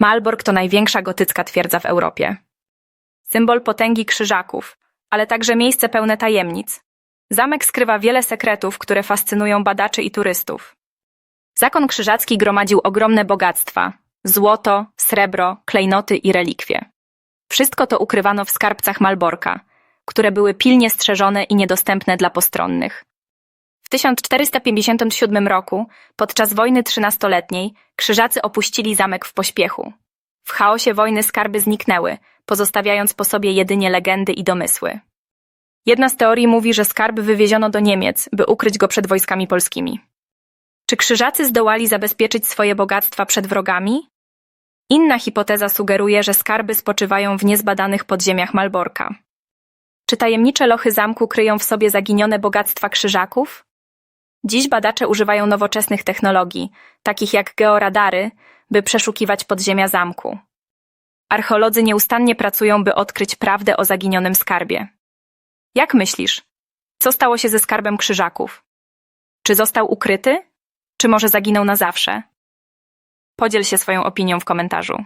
Malbork to największa gotycka twierdza w Europie. Symbol potęgi krzyżaków, ale także miejsce pełne tajemnic. Zamek skrywa wiele sekretów, które fascynują badaczy i turystów. Zakon krzyżacki gromadził ogromne bogactwa: złoto, srebro, klejnoty i relikwie. Wszystko to ukrywano w skarbcach Malborka, które były pilnie strzeżone i niedostępne dla postronnych. W 1457 roku, podczas wojny trzynastoletniej, krzyżacy opuścili zamek w pośpiechu. W chaosie wojny skarby zniknęły, pozostawiając po sobie jedynie legendy i domysły. Jedna z teorii mówi, że skarb wywieziono do Niemiec, by ukryć go przed wojskami polskimi. Czy krzyżacy zdołali zabezpieczyć swoje bogactwa przed wrogami? Inna hipoteza sugeruje, że skarby spoczywają w niezbadanych podziemiach Malborka. Czy tajemnicze lochy zamku kryją w sobie zaginione bogactwa krzyżaków? Dziś badacze używają nowoczesnych technologii, takich jak georadary, by przeszukiwać podziemia zamku. Archeolodzy nieustannie pracują, by odkryć prawdę o zaginionym skarbie. Jak myślisz, co stało się ze skarbem krzyżaków? Czy został ukryty? Czy może zaginął na zawsze? Podziel się swoją opinią w komentarzu.